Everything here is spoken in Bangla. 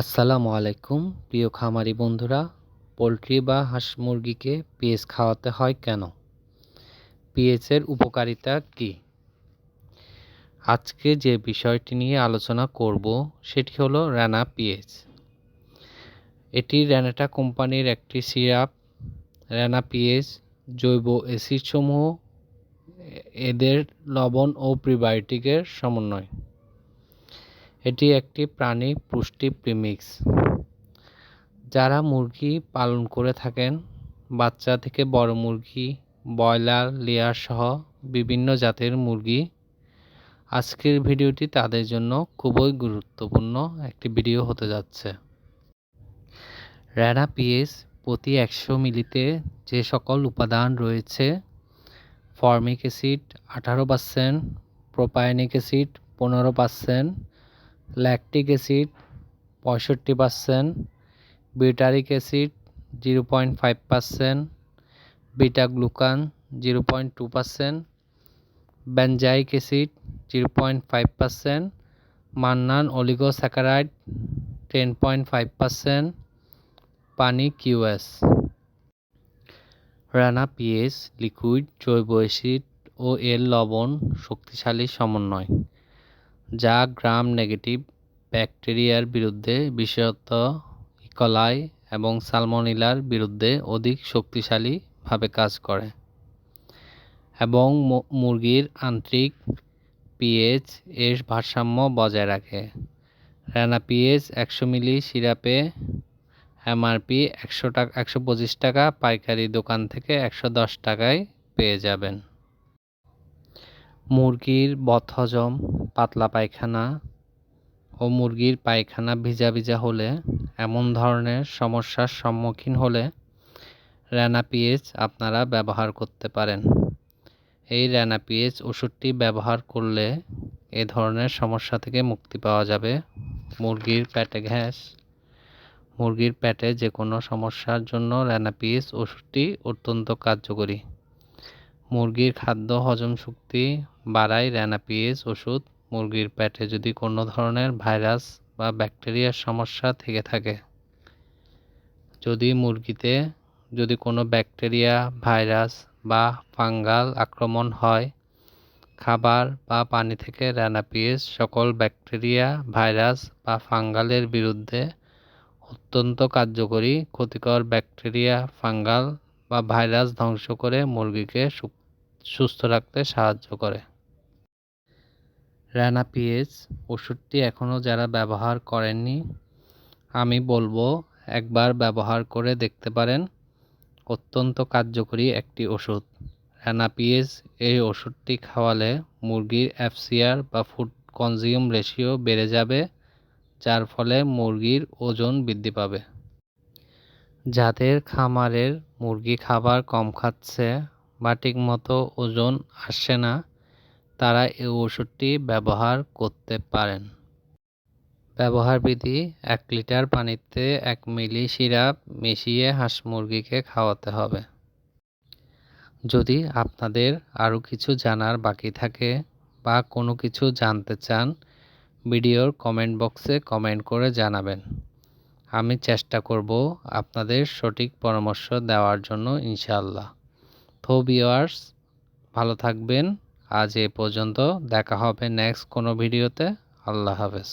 আসসালামু আলাইকুম, প্রিয় খামারি বন্ধুরা, পোলট্রি বা হাঁস মুরগিকে পিএস খাওয়াতে হয় কেন? পিএসের উপকারিতা কি? আজকে যে বিষয়টি নিয়ে আলোচনা করব, সেটি হলো রানা পিএস এটি র্যানাটা কোম্পানির একটি সিরাপ। রানা পিএস জৈব অ্যাসিডসমূহ এদের লবণ ও প্রিবায়োটিকের সমন্বয়। এটি একটি প্রাণী পুষ্টি প্রিমিক্স। যারা মুরগি পালন করে থাকেন, বাচ্চা থেকে বড় মুরগি, ব্রয়লার, লেয়ার সহ বিভিন্ন জাতের মুরগি, আজকের ভিডিওটি তাদের জন্য খুবই গুরুত্বপূর্ণ একটি ভিডিও হতে যাচ্ছে। র্যানা পিএস প্রতি একশো মিলিতে যে সকল উপাদান রয়েছে, ফর্মিক অ্যাসিড আঠারো পার্সেন্ট, প্রোপায়নিক অ্যাসিড পনেরো পার্সেন্ট ল্যাকটিক অ্যাসিড পঁয়ষট্টি percent butyric acid zero point five percent beta glucan zero point two percent benzoic acid zero point five percent mannan oligosaccharide ten point five percent পানি কিউএস রানা পিএস লিকুইড জৈব অ্যাসিড ও এর লবণ শক্তিশালী সমন্বয়। যা গ্রাম নেগেটিভ ব্যাকটেরিয়ার বিরুদ্ধে বিশেষত ইকলাই এবং সালমোনিলার বিরুদ্ধে অধিক শক্তিশালীভাবে কাজ করে এবং মুরগির আন্তরিক পিএইচ এর ভারসাম্য বজায় রাখে। রানা পিএইচ একশো মিলি সিরাপে এমআরপি একশো টাকা, একশো পঁচিশ টাকা, পাইকারি দোকান থেকে একশো দশ টাকায় পেয়ে যাবেন। মুরগির বদহজম পাতলা পায়খানা ও মুরগির পায়খানা ভিজা ভিজা হলে এমন ধরনের সমস্যার সম্মুখীন হলে র্যানাপিএস আপনারা ব্যবহার করতে পারেন। এই র্যানাপিএস ওষুধটি ব্যবহার করলে এ ধরনের সমস্যা থেকে মুক্তি পাওয়া যাবে। মুরগির পেটে ঘ্যাস মুরগির পেটে যে কোনো সমস্যার জন্য র্যানাপিএস ওষুধটি অত্যন্ত কার্যকরী। মুরগির খাদ্য হজম শক্তি বাড়ায় র্যানাপিএস ওষুধ। মুরগির পেটে যদি কোনো ধরনের ভাইরাস বা ব্যাকটেরিয়ার সমস্যা থেকে থাকে, যদি মুরগিতে যদি কোনো ব্যাকটেরিয়া, ভাইরাস বা ফাঙ্গাল আক্রমণ হয়, খাবার বা পানি থেকে র্যানাপিএস সকল ব্যাকটেরিয়া, ভাইরাস বা ফাঙ্গালের বিরুদ্ধে অত্যন্ত কার্যকরী, ক্ষতিকর ব্যাকটেরিয়া, ফাঙ্গাল বা ভাইরাস ধ্বংস করে মুরগিকে সুস্থ রাখতে সাহায্য করে। রানা পিএস, ওষুধটি এখনও যারা ব্যবহার করেননি, আমি বলব একবার ব্যবহার করে দেখতে পারেন। অত্যন্ত কার্যকরী একটি ওষুধ। রানা পিএস এই ওষুধটি খাওয়ালে মুরগির এফসিআর বা ফুড কনজিউম রেশিও বেড়ে যাবে, যার ফলে মুরগির ওজন বৃদ্ধি পাবে। যাদের খামারের মুরগি খাবার কম খাচ্ছে বা ঠিকমতো ওজন আসছে না, তারা এই ওষুধটি ব্যবহার করতে পারেন। ব্যবহার বিধি, এক লিটার পানিতে এক মিলি সিরাপ মিশিয়ে হাঁস মুরগিকে খাওয়াতে হবে। যদি আপনাদের আরও কিছু জানার বাকি থাকে বা কোনো কিছু জানতে চান, ভিডিওর কমেন্ট বক্সে কমেন্ট করে জানাবেন। আমি চেষ্টা করব আপনাদের সঠিক পরামর্শ দেওয়ার জন্য ইনশাল্লাহ তো ভিওয়ার্স ভালো থাকবেন। আজ এ পর্যন্ত দেখা হবে নেক্সট কোনো ভিডিওতে। আল্লাহ হাফেজ।